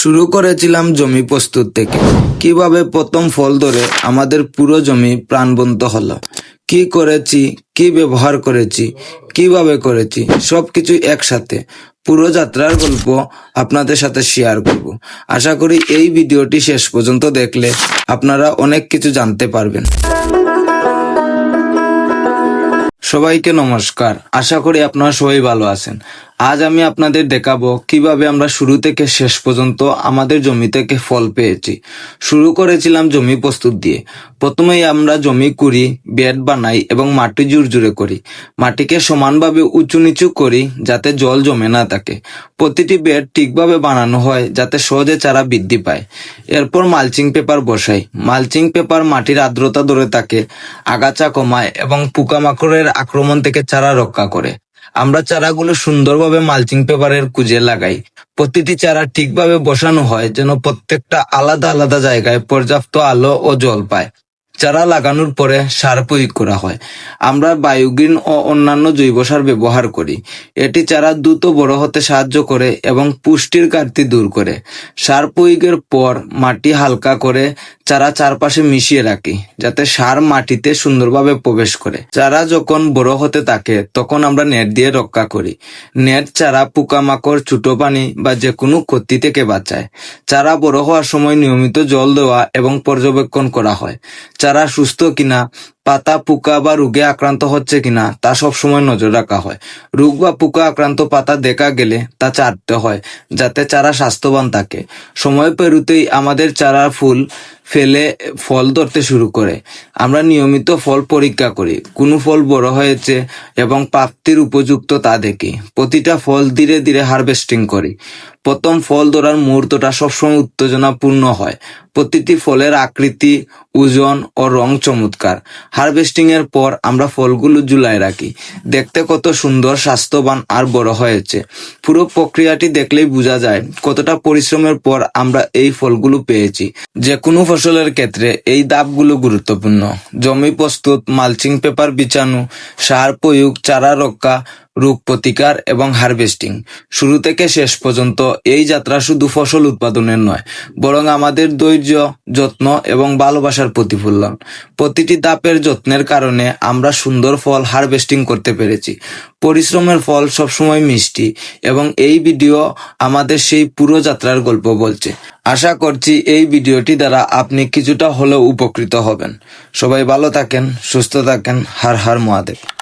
শুরু করেছিলাম জমি প্রস্তুত থেকে। কীভাবে প্রথম ফল ধরে আমাদের পুরো জমি প্রাণবন্ত হলো। কি করেছি, কি ব্যবহার করেছি, কীভাবে করেছি, সবকিছু একসাথে। পুরো যাত্রার গল্প আপনাদের সাথে শেয়ার করব। আশা করি এই ভিডিওটি শেষ পর্যন্ত দেখলে আপনারা অনেক কিছু জানতে পারবেন। সবাইকে নমস্কার। আশা করি আপনারা সবাই ভালো আছেন। আজ আমি আপনাদের দেখাবো কীভাবে আমরা শুরু থেকে শেষ পর্যন্ত আমাদের জমি থেকে ফল পেয়েছি। শুরু করেছিলাম জমি প্রস্তুত দিয়ে। প্রথমেই আমরা জমি, কুড়ি বেড বানাই এবং মাটি জুড়জুড়ে করি। মাটিকে সমানভাবে উঁচু নিচু করি যাতে জল জমে না থাকে। প্রতিটি বেড ঠিকভাবে বানানো হয় যাতে সহজে চারা বৃদ্ধি পায়। এরপর মালচিং পেপার বসাই। মালচিং পেপার মাটির আর্দ্রতা ধরে থাকে, আগাছা কমায় এবং পোকামাকড়ের আক্রমণ থেকে চারা রক্ষা করে। আমরা চারাগুলো সুন্দরভাবে মালচিং পেপারের কুজে লাগাই। প্রতিটি চারা ঠিকভাবে বসানো হয় যেন প্রত্যেকটা আলাদা আলাদা জায়গায় পর্যাপ্ত আলো ও জল পায়। চারা লাগানোর পরে সার প্রয়োগ করা হয়। আমরা বায়োগ্রিন ও অন্যান্য জৈব সার ব্যবহার করি। এটি চারা দ্রুত বড় হতে সাহায্য করে এবং পুষ্টির ঘাটতি দূর করে। সার প্রয়োগের পর মাটি হালকা করে চারা চারপাশে মিশিয়ে রাখি, যাতে সার মাটিতে সুন্দরভাবে প্রবেশ করে। চারা যখন বড় হতে থাকে, তখন আমরা নেট দিয়ে রক্ষা করি। নেট চারা পোকামাকড় ছোট পানি বা যে কোনো ক্ষতি থেকে বাঁচায়। চারা বড় হওয়ার সময় নিয়মিত জল দেওয়া এবং পর্যবেক্ষণ করা হয়। চারা সুস্থ কিনা, পাতা, পোকা বা রোগে আক্রান্ত হচ্ছে কিনা, তা সবসময় নজর রাখা হয়। রোগ বা পোকা আক্রান্ত পাতা দেখা গেলে তা চাটতে হয়, যাতে চারা স্বাস্থ্যবান থাকে। সময় পেরুতেই আমাদের চারা ফুল ফেলে ফল ধরতে শুরু করে। আমরা নিয়মিত ফল পরীক্ষা করি। কোন ফল বড় হয়েছে এবং প্রাপ্তির উপযুক্ত তা দেখি। প্রতিটা ফল ধীরে ধীরে হারভেস্টিং করি। প্রথম ফল ধরার মুহূর্তটা সবসময় উত্তেজনাপূর্ণ হয়। প্রতিটি ফলের আকৃতি, ওজন ও রং চমৎকার। হারভেস্টিং এর পর আমরা ফলগুলো ঝুলায় রাখি। দেখতে কত সুন্দর, স্বাস্থ্যবান আর বড় হয়েছে। পুরো প্রক্রিয়াটি দেখলেই বোঝা যায় কতটা পরিশ্রমের পর আমরা এই ফলগুলো পেয়েছি। যে কোনো ফসলের ক্ষেত্রে এই ধাপগুলো গুরুত্বপূর্ণ। জমি প্রস্তুত মালচিং পেপার বিছানো সার প্রয়োগ চারা রক্ষা রোগ প্রতিকার এবং হারভেস্টিং। শুরু থেকে শেষ পর্যন্ত এই যাত্রা শুধু ফসল উৎপাদনের নয়, বরং আমাদের ধৈর্য, যত্ন এবং ভালোবাসার প্রতিফলন। প্রতিটি ধাপের যত্নের কারণে আমরা সুন্দর ফল হারভেস্টিং করতে পেরেছি। পরিশ্রমের ফল সবসময় মিষ্টি এবং এই ভিডিও আমাদের সেই পুরো যাত্রার গল্প বলছে। আশা করছি এই ভিডিওটি দ্বারা আপনি কিছুটা হলেও উপকৃত হবেন। সবাই ভালো থাকেন, সুস্থ থাকেন। হার হার মহাদেব।